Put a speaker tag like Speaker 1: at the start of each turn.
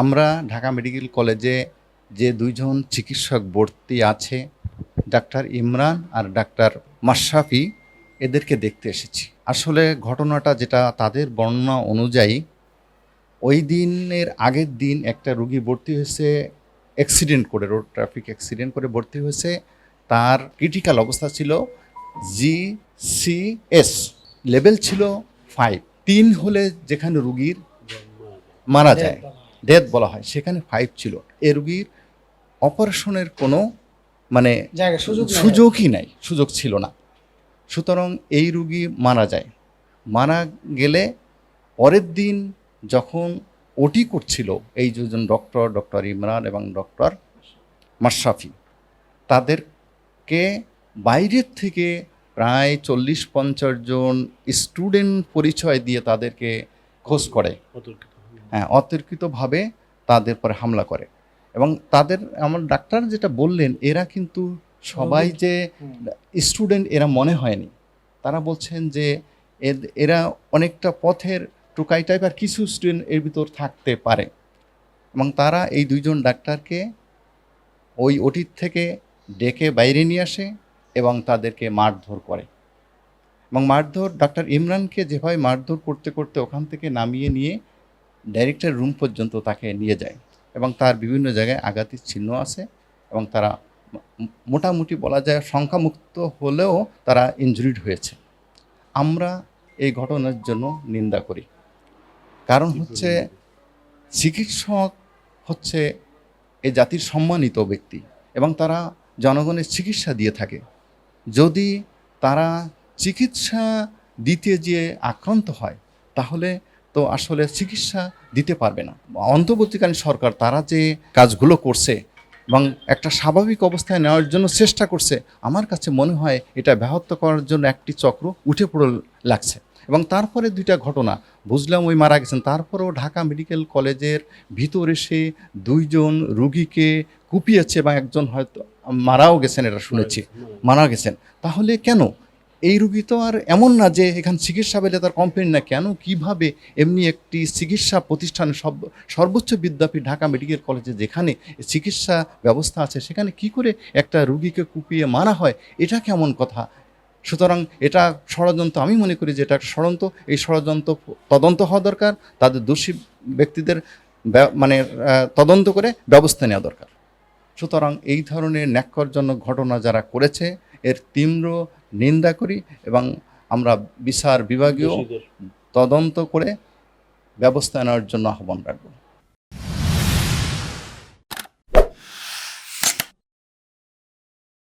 Speaker 1: আমরা ঢাকা মেডিকেল কলেজে যে দুইজন চিকিৎসক ভর্তি আছে, ডাক্তার ইমরান আর ডাক্তার মাশরাফি, এদেরকে দেখতে এসেছি। আসলে ঘটনাটা যেটা তাদের বর্ণনা অনুযায়ী, ওই দিনের আগের দিন একটা রুগী ভর্তি হয়েছে অ্যাক্সিডেন্ট করে রোড ট্রাফিক অ্যাক্সিডেন্ট করে ভর্তি হয়েছে। তার ক্রিটিক্যাল অবস্থা ছিল জি সি এস লেভেল ছিল ফাইভ তিন হলে যেখানে রুগীর মারা যায়। ডেথ বলা হয় সেখানে ফাইভ ছিল। এ রুগীর অপারেশনের কোনো মানে
Speaker 2: সুযোগ
Speaker 1: সুযোগই নাই সুযোগ ছিল না। সুতরাং এই রুগী মারা যায়। মারা গেলে পরের দিন যখন ওটি করছিল এই দুজন ডক্টর ডক্টর ইমরান এবং ডক্টর মাশরাফি তাদেরকে বাইরের থেকে প্রায় চল্লিশ পঞ্চাশ জন স্টুডেন্ট পরিচয় দিয়ে তাদেরকে খোঁজ করে। অতর্কিতভাবে তাদের পরে হামলা করে। এবং তাদের আমার ডাক্তার যেটা বললেন এরা কিন্তু সবাই যে স্টুডেন্ট এরা মনে হয়নি। তারা বলছেন যে এরা অনেকটা পথের টুকাই টাইপ আর কিছু স্টুডেন্ট এর ভিতর থাকতে পারে। এবং তারা এই দুইজন ডাক্তারকে ওই ওটির থেকে ডেকে বাইরে নিয়ে আসে এবং তাদেরকে মারধর করে। এবং মারধর ডাক্তার ইমরানকে যেভাবে মারধর করতে করতে ওখান থেকে নামিয়ে নিয়ে ডাইরেক্টর রুম পর্যন্ত তাকে নিয়ে যায় এবং তার বিভিন্ন জায়গায় আঘাতের চিহ্ন আছে এবং তারা মোটামুটি বলা যায় সংখ্যামুক্ত হলেও তারা ইনজুরিড হয়েছে। আমরা এই ঘটনার জন্য নিন্দা করি। কারণ হচ্ছে চিকিৎসক হচ্ছে এই জাতির সম্মানিত ব্যক্তি এবং তারা জনগণের চিকিৎসা দিয়ে থাকে। যদি তারা চিকিৎসা দিতে যে আক্রান্ত হয় তাহলে তো আসলে চিকিৎসা দিতে পারবে না। অন্তর্বর্তীকালীন সরকার তারা যে কাজগুলো করছে এবং একটা স্বাভাবিক অবস্থায় নেওয়ার জন্য চেষ্টা করছে, আমার কাছে মনে হয় এটা ব্যাহত করার জন্য একটি চক্র উঠে পড়ে লাগছে। এবং তারপরে দুইটা ঘটনা, বুঝলাম ওই মারা গেছেন, তারপরেও ঢাকা মেডিকেল কলেজের ভিতর এসে দুইজন রুগীকে কুপিয়েছে বা একজন হয়তো মারাও গেছেন এটা শুনেছি, মারা গেছেন। তাহলে কেন? এই রুগী তো আর এমন না যে এখানে চিকিৎসা পেলে তার কমপ্লেন না কেন? কীভাবে? এমনি একটি চিকিৎসা প্রতিষ্ঠান সব, সর্বোচ্চ বিদ্যাপীঠ, ঢাকা মেডিকেল কলেজে যেখানে চিকিৎসা ব্যবস্থা আছে, সেখানে কি করে একটা রুগীকে কুপিয়ে মারা হয়? এটা কেমন কথা? সুতরাং এটা ষড়যন্ত্র, আমি মনে করি যে এটা একটা ষড়যন্ত্র। এই ষড়যন্ত্র তদন্ত হওয়া দরকার, তাদের দোষী ব্যক্তিদের মানে তদন্ত করে ব্যবস্থা নেওয়া দরকার। সুতরাং এই ধরনের ন্যাক্করজনক ঘটনা যারা করেছে, এর তীব্র নিন্দা করি এবং আমরা বিচার বিভাগীয় তদন্ত করে ব্যবস্থা নেওয়ার জন্য আহ্বান রাখব।